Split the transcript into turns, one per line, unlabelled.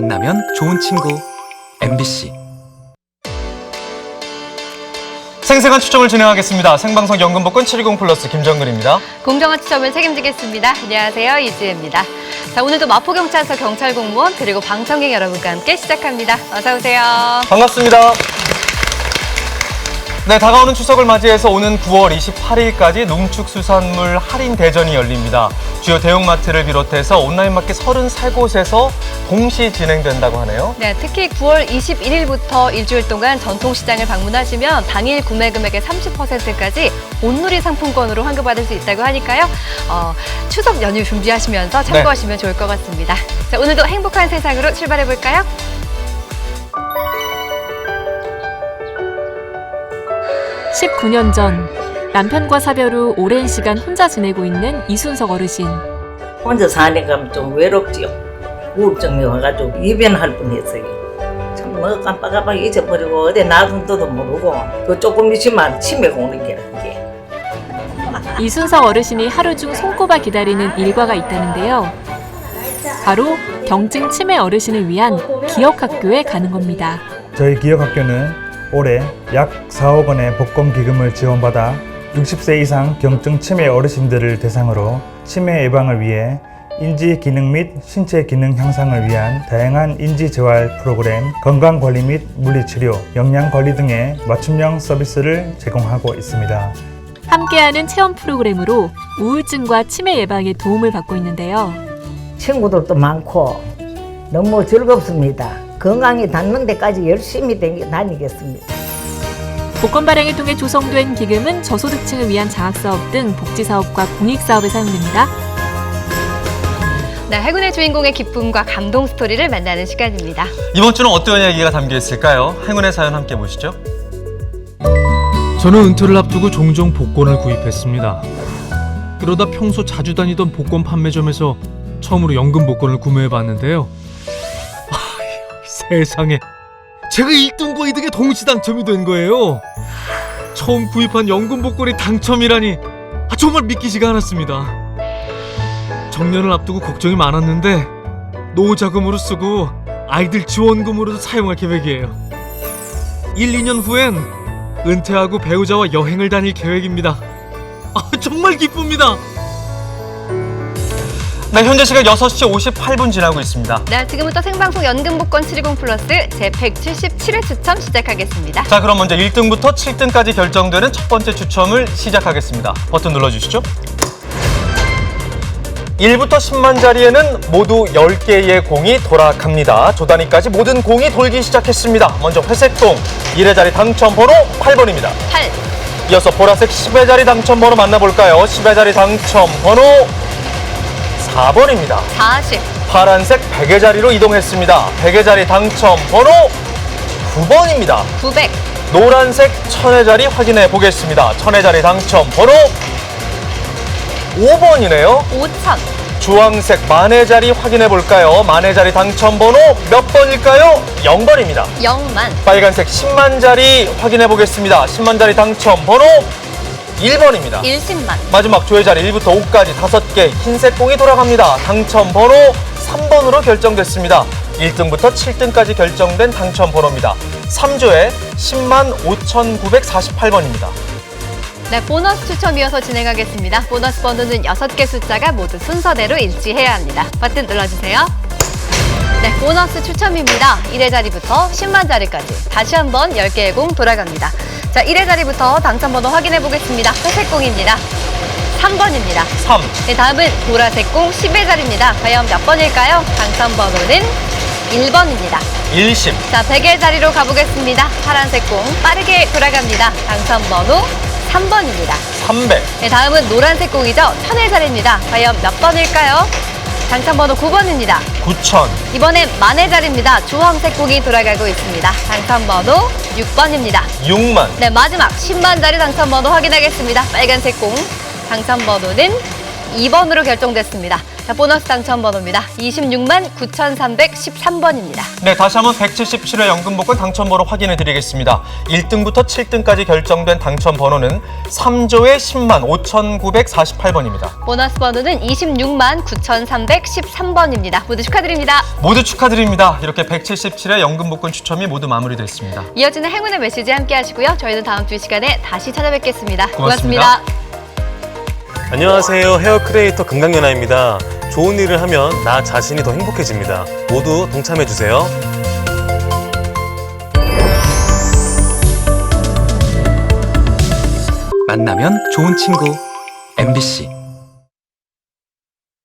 만나면 좋은 친구 MBC
생생한 추첨을 진행하겠습니다. 생방송 연금복권 720 플러스 김정근입니다.
공정한 추첨을 책임지겠습니다. 안녕하세요. 이지혜입니다. 자, 오늘도 마포경찰서 경찰 공무원 그리고 방청객 여러분과 함께 시작합니다. 어서 오세요.
반갑습니다. 네, 다가오는 추석을 맞이해서 오는 9월 28일까지 농축수산물 할인 대전이 열립니다. 주요 대형마트를 비롯해서 온라인 마켓 33곳에서 동시 진행된다고 하네요.
네, 특히 9월 21일부터 일주일 동안 전통시장을 방문하시면 당일 구매 금액의 30%까지 온누리 상품권으로 환급받을 수 있다고 하니까요. 어, 추석 연휴 준비하시면서 참고하시면 좋을 것 같습니다. 자, 오늘도 행복한 세상으로 출발해 볼까요?
십구 년전 남편과 사별 후 오랜 시간 혼자 지내고 있는 이순석 어르신.
혼자 사니까 좀 외롭지요. 우울증이 와가지고 이변할 뻔했어요. 참 뭐 깜빡깜빡 잊어버리고 어디 놔둔 데도 모르고 그 조금 있으면 치매가 오는 게 이게.
이순석 어르신이 하루 중 손꼽아 기다리는 일과가 있다는데요. 바로 경증 치매 어르신을 위한 기억학교에 가는 겁니다.
저희 기업학교는 올해 약 4억 원의 복권 기금을 지원받아 60세 이상 경증 치매 어르신들을 대상으로 치매 예방을 위해 인지 기능 및 신체 기능 향상을 위한 다양한 인지 재활 프로그램, 건강 관리 및 물리 치료, 영양 관리 등의 맞춤형 서비스를 제공하고 있습니다.
함께하는 체험 프로그램으로 우울증과 치매 예방에 도움을 받고 있는데요.
친구들도 많고 너무 즐겁습니다. 건강이 닿는 데까지 열심히 다니겠습니다.
복권 발행을 통해 조성된 기금은 저소득층을 위한 장학사업 등 복지사업과 공익사업에 사용됩니다.
네, 행운의 주인공의 기쁨과 감동 스토리를 만나는 시간입니다.
이번 주는 어떤 이야기가 담겨 있을까요? 행운의 사연 함께 보시죠.
저는 은퇴를 앞두고 종종 복권을 구입했습니다. 그러다 평소 자주 다니던 복권 판매점에서 처음으로 연금 복권을 구매해 봤는데요. 세상에 제가 1등과 2등의 동시 당첨이 된 거예요. 처음 구입한 연금 복권이 당첨이라니 아, 정말 믿기지가 않았습니다. 정년을 앞두고 걱정이 많았는데 노후 자금으로 쓰고 아이들 지원금으로도 사용할 계획이에요. 1, 2년 후엔 은퇴하고 배우자와 여행을 다닐 계획입니다. 아, 정말 기쁩니다.
네, 현재 시각 6시 58분 지나고 있습니다.
네, 지금부터 생방송 연금복권 720 플러스 제 177회 추첨 시작하겠습니다.
자, 그럼 먼저 1등부터 7등까지 결정되는 첫 번째 추첨을 시작하겠습니다. 버튼 눌러주시죠. 1부터 10만 자리에는 모두 10개의 공이 돌아갑니다. 조단위까지 모든 공이 돌기 시작했습니다. 먼저 회색 공, 1회 자리 당첨 번호 8번입니다.
8,
이어서 보라색 10회 자리 당첨 번호 만나볼까요? 10회 자리 당첨 번호 4번입니다.
40,
파란색 100의 자리로 이동했습니다. 100의 자리 당첨 번호 9번입니다.
900,
노란색 천의 자리 확인해 보겠습니다. 천의 자리 당첨 번호 5번이네요.
5000,
주황색 만의 자리 확인해 볼까요? 만의 자리 당첨 번호 몇 번일까요? 0번입니다.
0만,
빨간색 10만 자리 확인해 보겠습니다. 10만 자리 당첨 번호 1번입니다.
10만,
마지막 조회 자리 1부터 5까지 5개 흰색 공이 돌아갑니다. 당첨 번호 3번으로 결정됐습니다. 1등부터 7등까지 결정된 당첨 번호입니다. 3조에 10만 5,948번입니다.
네, 보너스 추첨 이어서 진행하겠습니다. 보너스 번호는 6개 숫자가 모두 순서대로 일치해야 합니다. 버튼 눌러주세요. 네, 보너스 추첨입니다. 1회 자리부터 10만 자리까지 다시 한번 10개의 공 돌아갑니다. 자, 1회 자리부터 당첨 번호 확인해 보겠습니다. 회색 공입니다. 3번입니다.
3,
네, 다음은 보라색 공 10회 자리입니다. 과연 몇 번일까요? 당첨 번호는 1번입니다.
1심,
자, 100의 자리로 가보겠습니다. 파란색 공 빠르게 돌아갑니다. 당첨 번호 3번입니다.
300,
네, 다음은 노란색 공이죠. 천의 자리입니다. 과연 몇 번일까요? 당첨 번호 9번입니다.
9,000,
이번엔 만의 자리입니다. 주황색 공이 돌아가고 있습니다. 당첨 번호 6번입니다.
6만,
네, 마지막 10만 자리 당첨 번호 확인하겠습니다. 빨간색 공 당첨 번호는 2번으로 결정됐습니다. 자, 보너스 당첨 번호입니다. 26만 9,313번입니다.
네, 다시 한번 177회 연금복권 당첨 번호 확인해 드리겠습니다. 1등부터 7등까지 결정된 당첨 번호는 3조의 10만 5,948번입니다.
보너스 번호는 26만 9,313번입니다. 모두 축하드립니다.
모두 축하드립니다. 이렇게 177회 연금복권 추첨이 모두 마무리됐습니다.
이어지는 행운의 메시지 함께 하시고요. 저희는 다음 주 이 시간에 다시 찾아뵙겠습니다
고맙습니다.
안녕하세요. 헤어 크리에이터 금강연아입니다. 좋은 일을 하면 나 자신이 더 행복해집니다. 모두 동참해주세요.
만나면 좋은 친구 MBC